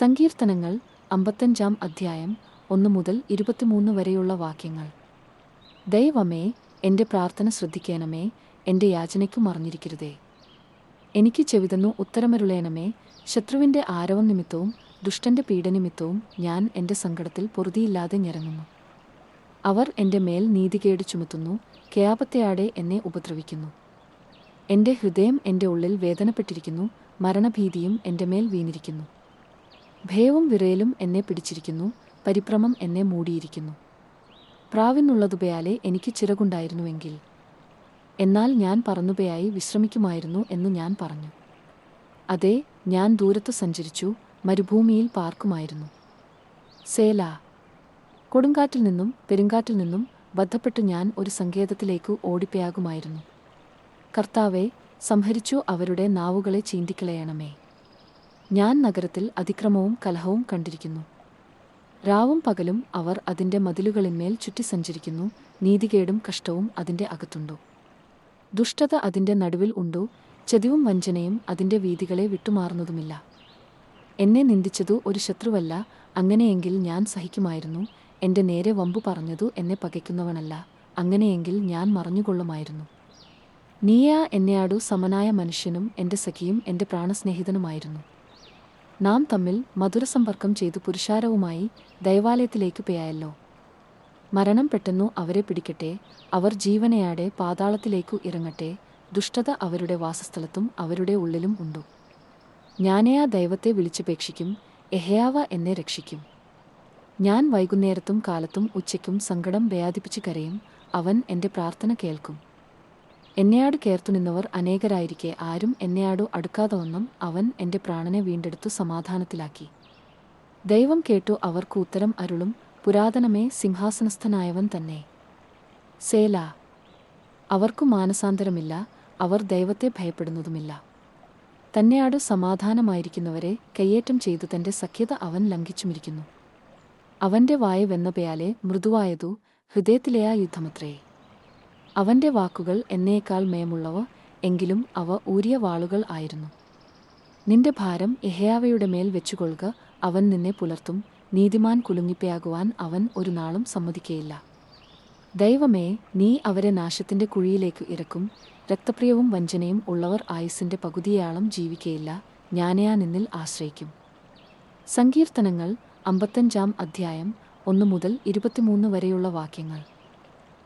സങ്കീർത്തനങ്ങൾ അമ്പത്തഞ്ചാം അധ്യായം ഒന്ന് മുതൽ ഇരുപത്തിമൂന്ന് വരെയുള്ള വാക്യങ്ങൾ. ദൈവമേ എന്റെ പ്രാർത്ഥന ശ്രദ്ധിക്കേണമേ എന്റെ യാചനയ്ക്കു അറിഞ്ഞിരിക്കരുതേ. എനിക്ക് ചെവിതന്നു ഉത്തരമരുളേണമേ ശത്രുവിന്റെ ആരവം നിമിത്തവും ദുഷ്ടന്റെ പീഡനിമിത്തവും ഞാൻ എന്റെ സങ്കടത്തിൽ പൊറുതിയില്ലാതെ ഞരങ്ങുന്നു. അവർ എന്റെ മേൽ നീതികേട് ചുമത്തുന്നു കേയാപത്തെയാടെ എന്നെ ഉപദ്രവിക്കുന്നു. എന്റെ ഹൃദയം എന്റെ ഉള്ളിൽ വേദനപ്പെട്ടിരിക്കുന്നു മരണഭീതിയും എന്റെ മേൽ വീണിരിക്കുന്നു. ഭയവും വിറയലും എന്നെ പിടിച്ചിരിക്കുന്നു പരിഭ്രമം എന്നെ മൂടിയിരിക്കുന്നു. പ്രാവിനുള്ളതുപയാലെ എനിക്ക് ചിറകുണ്ടായിരുന്നുവെങ്കിൽ. എന്നാൽ ഞാൻ പറന്നുപയായി വിശ്രമിക്കുമായിരുന്നു എന്ന് ഞാൻ പറഞ്ഞു. അതെ ഞാൻ ദൂരത്ത് സഞ്ചരിച്ചു മരുഭൂമിയിൽ പാർക്കുമായിരുന്നു. സേല. കൊടുങ്കാറ്റിൽ നിന്നും പെരുങ്കാറ്റിൽ നിന്നും ബന്ധപ്പെട്ട് ഞാൻ ഒരു സങ്കേതത്തിലേക്ക് ഓടിപ്പയാകുമായിരുന്നു. കർത്താവെ സംഹരിച്ചു അവരുടെ നാവുകളെ ചീന്തിക്കളയണമേ. ഞാൻ നഗരത്തിൽ അതിക്രമവും കലഹവും കണ്ടിരിക്കുന്നു. രാവും പകലും അവർ അതിന്റെ മതിലുകളിന്മേൽ ചുറ്റി സഞ്ചരിക്കുന്നു. നീതികേടും കഷ്ടവും അതിന്റെ അകത്തുണ്ടോ? ദുഷ്ടത അതിന്റെ നടുവിൽ ഉണ്ടോ? ചതിവും വഞ്ചനയും അതിന്റെ വീതികളെ വിട്ടുമാറുന്നതുമില്ല. എന്നെ നിന്ദിച്ചതു ഒരു ശത്രുവല്ല. അങ്ങനെയെങ്കിൽ ഞാൻ സഹിക്കുമായിരുന്നു. എന്റെ നേരെ വമ്പു പറഞ്ഞതു എന്നെ പകയ്ക്കുന്നവനല്ല. അങ്ങനെയെങ്കിൽ ഞാൻ മറഞ്ഞുകൊള്ളുമായിരുന്നു. നീയാ എന്നെയാടു സമനായ മനുഷ്യനും എന്റെ സഖിയും എന്റെ പ്രാണസ്നേഹിതനുമായിരുന്നു. നാം തമ്മിൽ മധുരസമ്പർക്കം ചെയ്തു പുരുഷാരവുമായി ദൈവാലയത്തിലേക്ക് പേയല്ലോ മരണം പെട്ടെന്നു അവരെ പിടിക്കട്ടെ അവർ ജീവനയാടെ പാതാളത്തിലേക്കു ഇറങ്ങട്ടെ ദുഷ്ടത അവരുടെ വാസസ്ഥലത്തും അവരുടെ ഉള്ളിലും ഉണ്ടു. ഞാനേയാ ദൈവത്തെ വിളിച്ചപേക്ഷിക്കും എഹയാവ എന്നെ രക്ഷിക്കും. ഞാൻ വൈകുന്നേരത്തും കാലത്തും ഉച്ചയ്ക്കും സങ്കടം വ്യാധിപ്പിച്ച് കരയും അവൻ എന്റെ പ്രാർത്ഥന കേൾക്കും. എന്നെയാട് കേർത്തു നിന്നവർ അനേകരായിരിക്കെ. ആരും എന്നെയാടു അടുക്കാതവണ്ണം അവൻ എന്റെ പ്രാണനെ വീണ്ടെടുത്തു സമാധാനത്തിലാക്കി. ദൈവം കേട്ടു അവർക്ക് ഉത്തരം അരുളും പുരാതനമേ സിംഹാസനസ്ഥനായവൻ തന്നെ. സേല അവർക്കു മാനസാന്തരമില്ല അവർ ദൈവത്തെ ഭയപ്പെടുന്നതുമില്ല. തന്നെയാട് സമാധാനമായിരിക്കുന്നവരെ കയ്യേറ്റം ചെയ്തു തന്റെ സഖ്യത അവൻ ലംഘിച്ചുമിരിക്കുന്നു. അവന്റെ വായ വെന്നപയാലെ മൃദുവായതു ഹൃദയത്തിലെയാ യുദ്ധമത്രേ. അവന്റെ വാക്കുകൾ എന്നേക്കാൾ മേമുള്ളവ എങ്കിലും അവ ഊരിയ വാളുകൾ ആയിരുന്നു. നിന്റെ ഭാരം യഹയാവയുടെ മേൽ വെച്ചുകൊള്ളുക അവൻ നിന്നെ പുലർത്തും. നീതിമാൻ കുലുങ്ങിപ്പയാകുവാൻ അവൻ ഒരു നാളും സമ്മതിക്കയില്ല. ദൈവമേ നീ അവരെ നാശത്തിന്റെ കുഴിയിലേക്ക് ഇറക്കും. രക്തപ്രിയവും വഞ്ചനയും ഉള്ളവർ ആയുസിന്റെ പകുതിയാളം ജീവിക്കയില്ല. ഞാനയാ നിന്നിൽ ആശ്രയിക്കും. സങ്കീർത്തനങ്ങൾ അമ്പത്തഞ്ചാം അധ്യായം ഒന്നു മുതൽ ഇരുപത്തിമൂന്ന് വരെയുള്ള വാക്യങ്ങൾ.